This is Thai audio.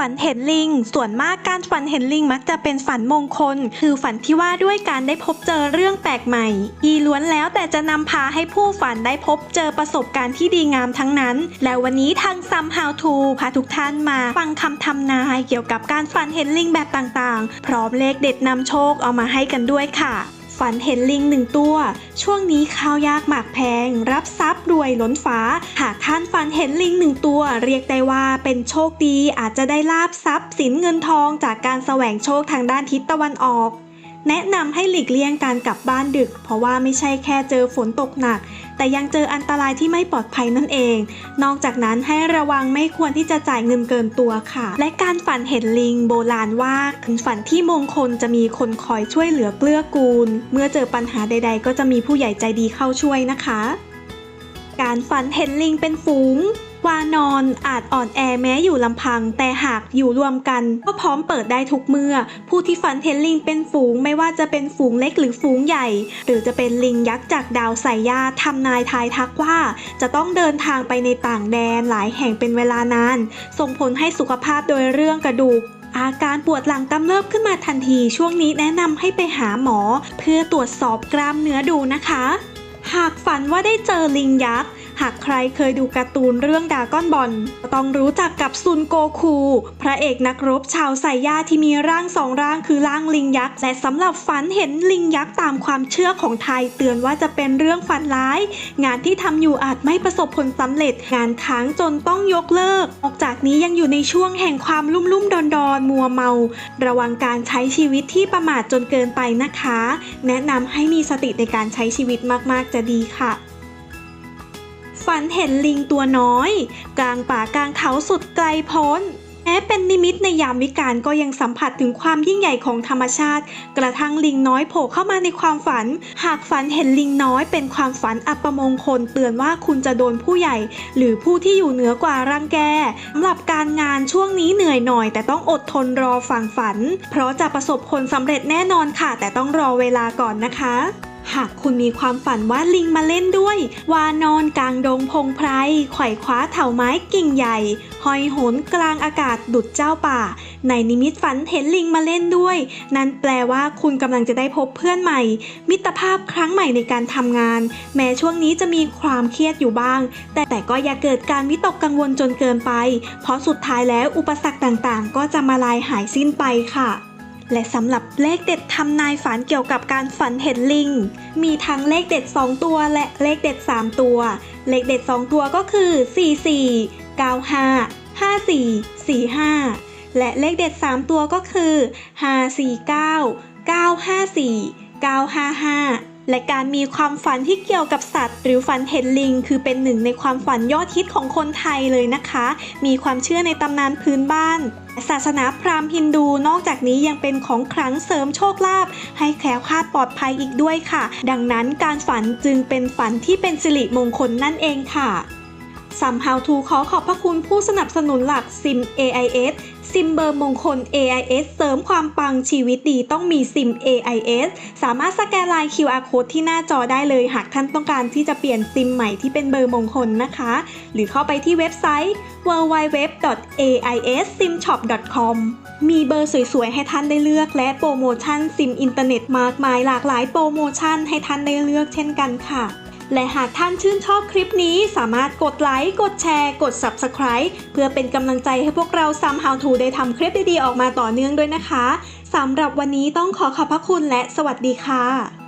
ฝันเห็นลิง ส่วนมากการฝันเห็นลิงมักจะเป็นฝันมงคล คือฝันที่ว่าด้วยการได้พบเจอเรื่องแปลกใหม่อีล้วนแล้วแต่จะนำพาให้ผู้ฝันได้พบเจอประสบการณ์ที่ดีงามทั้งนั้น และวันนี้ทางซัม How to พาทุกท่านมาฟังคำทำนายเกี่ยวกับการฝันเห็นลิงแบบต่างๆ พร้อมเลขเด็ดนำโชคเอามาให้กันด้วยค่ะ ฝันเห็นลิงหนึ่งตัว ช่วงนี้ข้าวยากหมากแพง รับทรัพย์รวยล้นฟ้า หากท่านฝันเห็นลิงหนึ่งตัว เรียกได้ว่าเป็นโชคดีอาจจะได้ลาบทรัพย์สินเงินทองจากการแสวงโชคทางด้านทิศตะวันออก แนะนำให้หลีกเลี่ยงการกลับบ้านดึก เพราะว่าไม่ใช่แค่เจอฝนตกหนัก แต่ยังเจออันตรายที่ไม่ปลอดภัยนั่นเอง นอกจากนั้นให้ระวังไม่ควรที่จะจ่ายเงินเกินตัวค่ะ และการฝันเห็นลิงโบราณว่าถึงฝันที่มงคลจะมีคนคอยช่วยเหลือเกลือกูล เมื่อเจอปัญหาใด ๆ ก็จะมีผู้ใหญ่ใจดีเข้าช่วยนะคะ การฝันเห็นลิงเป็นฝูง วานอนอาจอ่อนแอแม้อยู่ลำพัง แต่หากอยู่รวมกัน ก็พร้อมเปิดได้ทุกเมื่อ ผู้ที่ฝันเห็นลิงเป็นฝูงไม่ว่าจะเป็นฝูงเล็กหรือฝูงใหญ่ หรือจะเป็นลิงยักษ์จากดาวไสยาทำนายทายทักว่า จะต้องเดินทางไปในต่างแดนหลายแห่งเป็นเวลานาน ส่งผลให้สุขภาพโดยเรื่องกระดูกอาการปวดหลังกำเริบขึ้นมาทันที ช่วงนี้แนะนำให้ไปหาหมอ เพื่อตรวจสอบกล้ามเนื้อดูนะคะ หากฝันว่าได้เจอลิงยักษ์ หากใครเคยดูการ์ตูนเรื่องดาก้อนบอลต้องรู้จักกับซุนโกคู พระเอกนักรบชาวไซย่าที่มีร่างสองร่างคือร่างลิงยักษ์และสำหรับฝันเห็นลิงยักษ์ตามความเชื่อของไทยเตือนว่าจะเป็นเรื่องฝันร้าย งานที่ทำอยู่อาจไม่ประสบผลสำเร็จ งานค้างจนต้องยกเลิก นอกจากนี้ยังอยู่ในช่วงแห่งความลุ่มลุ่มดอนดอนมัวเมา ระวังการใช้ชีวิตที่ประมาทจนเกินไปนะคะ แนะนำให้มีสติในการใช้ชีวิตมาก ๆ จะดีค่ะ ฝันเห็นลิงตัวน้อย กลางป่ากลางเขาสุดไกลโพ้นแม้เป็นนิมิตในยามวิกาลก็ยังสัมผัสถึงความยิ่งใหญ่ของธรรมชาติ กระทั่งลิงน้อยโผล่เข้ามาในความฝัน หากฝันเห็นลิงน้อยเป็นความฝันอัปมงคลเตือนว่าคุณจะโดนผู้ใหญ่ หรือผู้ที่อยู่เหนือกว่ารังแกสำหรับการงานช่วงนี้เหนื่อยหน่อย แต่ต้องอดทนรอฝังฝัน เพราะจะประสบผลสำเร็จแน่นอนค่ะ แต่ต้องรอเวลาก่อนนะคะ หากคุณมีความฝันว่าลิงมาเล่นด้วย วานอนกลางดงพงไพรไขว่คว้าเถาไม้กิ่งใหญ่ หอยโหนกลางอากาศดุดเจ้าป่า ในนิมิตฝันเห็นลิงมาเล่นด้วย นั่นแปลว่าคุณกำลังจะได้พบเพื่อนใหม่ มิตรภาพครั้งใหม่ในการทำงาน แม้ช่วงนี้จะมีความเครียดอยู่บ้าง แต่แต่ก็อย่าเกิดการวิตกกังวลจนเกินไป เพราะสุดท้ายแล้วอุปสรรคต่างๆ ก็จะมาลายหายสิ้นไปค่ะ และสำหรับเลขเด็ดทำนายฝันเกี่ยวกับการฝันเห็นลิง มีทั้งเลขเด็ด 2 ตัวและเลขเด็ด 3 ตัว เลขเด็ด 2 ตัวก็คือ 44 95 54 45 และเลขเด็ด 3 ตัวก็คือ 549 954 955 และการมีความฝันที่เกี่ยวกับสัตว์ หรือฝันเห็นลิง คือเป็นหนึ่งในความฝันยอดฮิตของคนไทยเลยนะคะ มีความเชื่อในตำนานพื้นบ้าน ศาสนาพราหมณ์ฮินดูนอกจากนี้ยังเป็นของขลังเสริมโชคลาภให้แคล้วคลาดปลอดภัยอีกด้วยค่ะ ดังนั้นการฝันจึงเป็นฝันที่เป็นสิริมงคลนั่นเองค่ะ ซัม How to ขอขอบพระคุณผู้สนับสนุนหลักซิม AIS ซิมเบอร์มงคล AIS เสริมความปังชีวิตดีต้องมีซิม AIS สามารถสแกนไลน์ QR code ที่หน้าจอได้เลยหากท่านต้องการที่จะเปลี่ยนซิมใหม่ที่เป็นเบอร์มงคลนะคะ หรือเข้าไปที่เว็บไซต์ www.aissimshop.com มีเบอร์สวยๆ ให้ท่านได้เลือก และโปรโมชั่นซิมอินเทอร์เน็ตมากมายหลากหลายโปรโมชั่นให้ท่านได้เลือกเช่นกันค่ะ และหากท่านชื่นชอบคลิปนี้สามารถกดไลค์ กดแชร์ กด Subscribe เพื่อเป็นกำลังใจให้พวกเราซัมฮาวทูได้ทำคลิปดีๆออกมาต่อเนื่องด้วยนะคะสำหรับวันนี้ต้องขอขอบพระคุณและสวัสดีค่ะ